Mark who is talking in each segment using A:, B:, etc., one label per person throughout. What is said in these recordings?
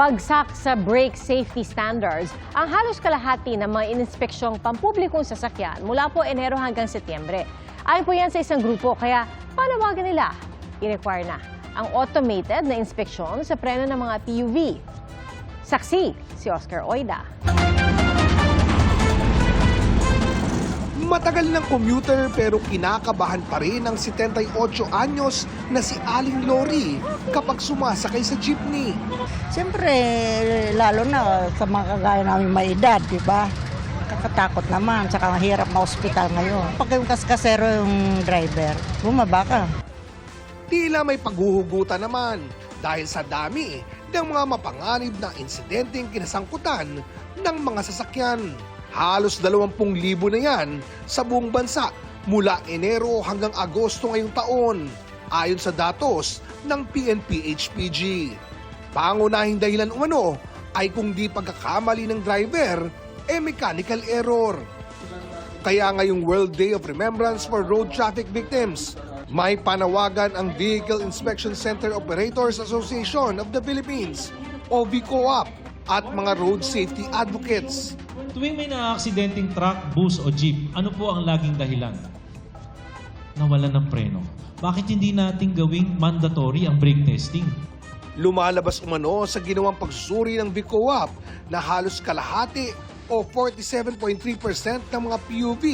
A: Bagsak sa brake safety standards ang halos kalahati ng mga ininspeksyong pampublikong sasakyan mula po Enero hanggang Setyembre. Ayon po yan sa isang grupo, kaya panawagan nila, i-require na ang automated na inspeksyon sa preno ng mga PUV. Saksi, si Oscar Oida.
B: Matagal ng commuter pero kinakabahan pa rin ang 78 anyos na si Aling Lori kapag sumasakay sa jeepney.
C: Siyempre, lalo na sa mga kagaya namin may edad, di ba? Kakatakot naman, tsaka mahirap ma-hospital ngayon. Pag yung kaskasero yung driver, bumaba ka.
B: Tila may paghuhugutan naman dahil sa dami ng mga mapanganib na insidenteng kinasangkutan ng mga sasakyan. Halos 20,000 na yan sa buong bansa mula Enero hanggang Agosto ngayong taon ayon sa datos ng PNP-HPG. Pangunahing dahilan umano ay kung di pagkakamali ng driver, e mechanical error. Kaya ngayong World Day of Remembrance for Road Traffic Victims, may panawagan ang Vehicle Inspection Center Operators Association of the Philippines o VCOAP at mga road safety advocates.
D: Tuwing may naaaksidenteng truck, bus o jeep, ano po ang laging dahilan? Nawalan ng preno. Bakit hindi natin gawing mandatory ang brake testing?
B: Lumalabas umano sa ginawang pagsusuri ng VCOAP na halos kalahati o 47.3% ng mga PUV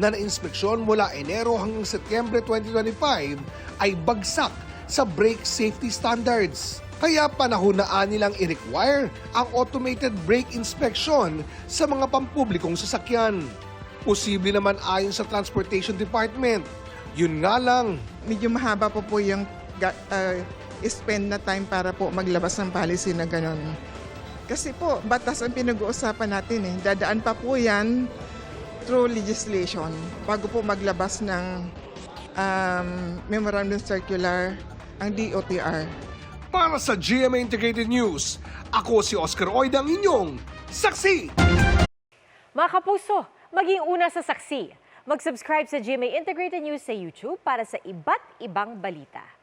B: na nainspeksyon mula Enero hanggang Setyembre 2025 ay bagsak sa brake safety standards. Kaya panahon na nilang i-require ang automated brake inspection sa mga pampublikong sasakyan. Posible naman ayon sa Transportation Department. Yun nga lang,
E: medyo mahaba po po yung uh, spend na time para po maglabas ng policy na gano'n. Kasi po, batas ang pinag-uusapan natin eh. Dadaan pa po yan through legislation bago po maglabas ng um, memorandum circular ang DOTR.
B: Para sa GMA Integrated News, ako si Oscar Oida ang inyong saksi!
A: Mga kapuso, maging una sa saksi. Mag-subscribe sa GMA Integrated News sa YouTube para sa iba't ibang balita.